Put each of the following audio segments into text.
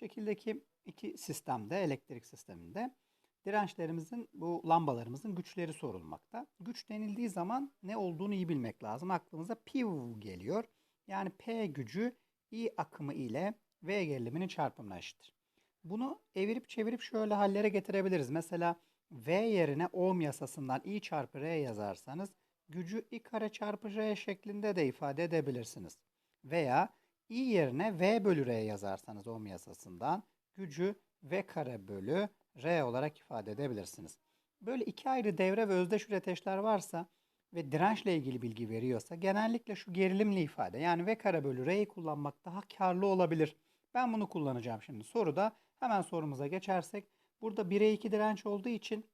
Şekildeki iki sistemde, elektrik sisteminde dirençlerimizin, bu lambalarımızın güçleri sorulmakta. Güç denildiği zaman ne olduğunu iyi bilmek lazım. Aklımıza PV geliyor. Yani P gücü I akımı ile V geriliminin çarpımına eşittir. Bunu evirip çevirip şöyle hallere getirebiliriz. Mesela V yerine ohm yasasından I çarpı R yazarsanız gücü I kare çarpı R şeklinde de ifade edebilirsiniz. Veya I yerine V bölü R yazarsanız ohm yasasından gücü V kare bölü R olarak ifade edebilirsiniz. Böyle iki ayrı devre ve özdeş üreteçler varsa ve dirençle ilgili bilgi veriyorsa genellikle şu gerilimli ifade yani V kare bölü R'yi kullanmak daha karlı olabilir. Ben bunu kullanacağım şimdi. Soruda hemen sorumuza geçersek burada 1'e 2 direnç olduğu için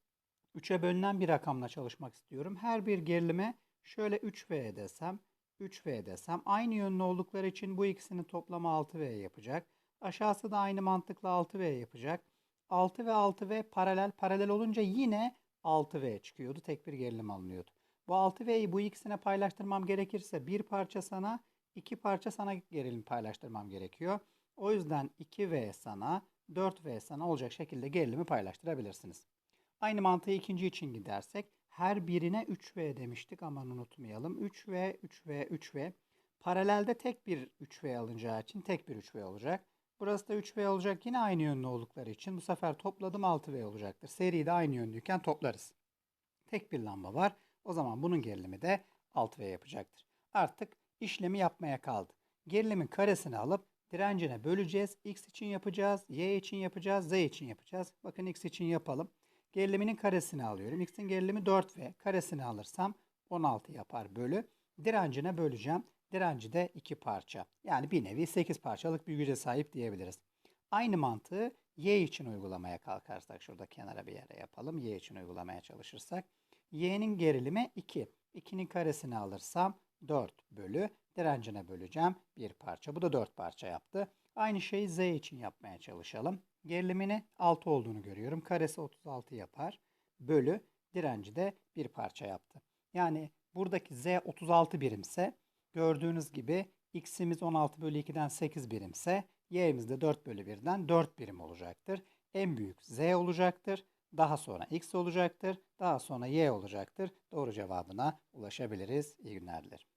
3'e bölünen bir rakamla çalışmak istiyorum. Her bir gerilime şöyle 3V desem, 3V desem aynı yönlü oldukları için bu ikisinin toplamı 6V yapacak. Aşağısı da aynı mantıkla 6V yapacak. 6 ve 6V paralel. Paralel olunca yine 6V çıkıyordu. Tek bir gerilim alınıyordu. Bu 6V'yi bu ikisine paylaştırmam gerekirse bir parça sana, iki parça sana gerilim paylaştırmam gerekiyor. O yüzden 2V sana, 4V sana olacak şekilde gerilimi paylaştırabilirsiniz. Aynı mantığı ikinci için gidersek her birine 3V demiştik aman unutmayalım. 3V, 3V, 3V. Paralelde tek bir 3V alınacağı için tek bir 3V olacak. Burası da 3V olacak yine aynı yönlü oldukları için bu sefer topladım 6V olacaktır. Seri de aynı yönlüyken toplarız. Tek bir lamba var. O zaman bunun gerilimi de 6V yapacaktır. Artık işlemi yapmaya kaldı. Gerilimin karesini alıp direncine böleceğiz. X için yapacağız, Y için yapacağız, Z için yapacağız. Bakın X için yapalım. Geriliminin karesini alıyorum. X'in gerilimi 4V. Karesini alırsam 16 yapar bölü. Direncine böleceğim. Direnci de 2 parça. Yani bir nevi 8 parçalık bir güce sahip diyebiliriz. Aynı mantığı Y için uygulamaya kalkarsak şurada kenara bir yere yapalım. Y için uygulamaya çalışırsak. Y'nin gerilimi 2. 2'nin karesini alırsam 4 bölü direncine böleceğim. Bir parça. Bu da 4 parça yaptı. Aynı şeyi Z için yapmaya çalışalım. Gerilimini 6 olduğunu görüyorum. Karesi 36 yapar. Bölü direnci de bir parça yaptı. Yani buradaki Z 36 birimse gördüğünüz gibi X'imiz 16 bölü 2'den 8 birimse Y'imiz de 4 bölü 1'den 4 birim olacaktır. En büyük Z olacaktır. Daha sonra X olacaktır. Daha sonra Y olacaktır. Doğru cevabına ulaşabiliriz. İyi günler dilerim.